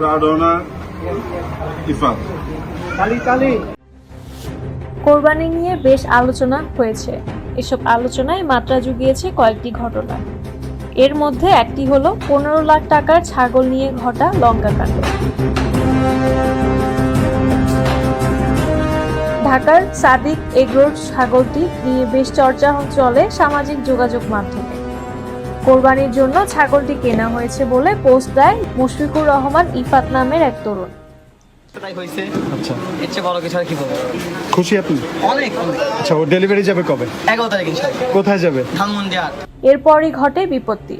প্রাডোনা ইফাত কোরবানি নিয়ে বেশ আলোচনা হয়েছে। এসব আলোচনায় মাত্রা জুগিয়েছে কয়েকটি ঘটনা। এর মধ্যে একটি হলো পনেরো লাখ টাকার ছাগল নিয়ে ঘটা লঙ্কা লঙ্কাকাণ্ড ঢাকার সাদিক এগ্রোর ছাগলটি নিয়ে বেশ চর্চা চলে সামাজিক যোগাযোগ মাধ্যমে। কোরবানির জন্য ছাগলটি কেনা হয়েছে বলে পোস্ট দেয় মুশফিকুর রহমান ইফাত নামের এক তরুণ। হয়েছে। আচ্ছা। এর চেয়ে বড় কিছু আর কি বলব? খুশি আপনি? অনেক অনেক। আচ্ছা ও ডেলিভারি যাবে কবে? এগারো তারিখ কোথায় যাবে? ধানমন্ডি এরপরই ঘটে বিপত্তি।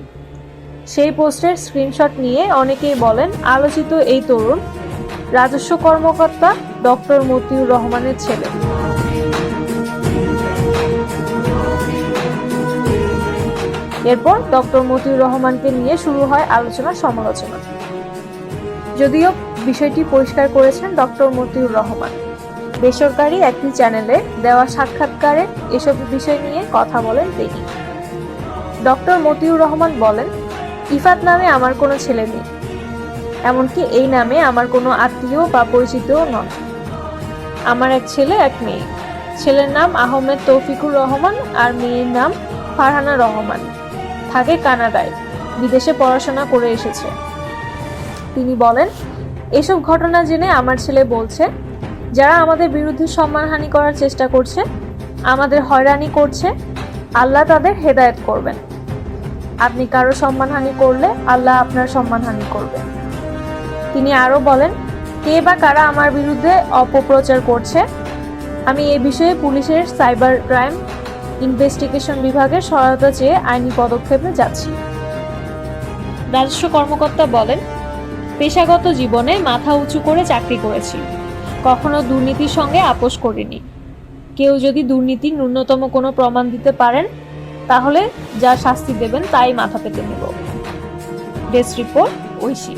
সেই পোস্টের স্ক্রিনশট নিয়ে অনেকেই বলেন আলোচিত এই তরুণ রাজস্ব কর্মকর্তা ডক্টর মতিউর রহমানের ছেলে। এরপর ডক্টর মতিউর রহমানকে নিয়ে শুরু হয় আলোচনা সমালোচনা। যদিও বিষয়টি পরিষ্কার করেছেন ডক্টর মতিউর রহমান। বেসরকারি একটি চ্যানেলে দেওয়া সাক্ষাৎকারে এসব বিষয় নিয়ে কথা বলেন তিনি। ডক্টর মতিউর রহমান বলেন, ইফাত নামে আমার কোনো ছেলে নেই। এমনকি এই নামে আমার কোনো আত্মীয় বা পরিচিতও নন। আমার এক ছেলে, এক মেয়ে। ছেলের নাম আহমেদ তৌফিকুর রহমান আর মেয়ের নাম ফারহানা রহমান। থাকে কানাডায়। বিদেশে পড়াশোনা করে এসেছে। তিনি বলেন, এসব ঘটনা জেনে আমার ছেলে বলছে, যারা আমাদের বিরুদ্ধে সম্মানহানি করার চেষ্টা করছে, আমাদের হয়রানি করছে, আল্লাহ তাদের হেদায়েত করবেন। আপনি কারও সম্মানহানি করলে আল্লাহ আপনার সম্মানহানি করবেন তিনি আরও বলেন, কে বা কারা আমার বিরুদ্ধে অপপ্রচার করছে, আমি এ বিষয়ে পুলিশের সাইবার ক্রাইম ইনভেস্টিগেশন বিভাগের সহায়তা চেয়ে আইনি পদক্ষেপে যাচ্ছি। রাজস্ব কর্মকর্তা বলেন, পেশাগত জীবনে মাথা উঁচু করে চাকরি করেছি। কখনো দুর্নীতির সঙ্গে আপোষ করিনি। কেউ যদি দুর্নীতির ন্যূনতম কোনো প্রমাণ দিতে পারেন, তাহলে যা শাস্তি দেবেন তাই মাথা পেতে নেব। Desk report Aishi.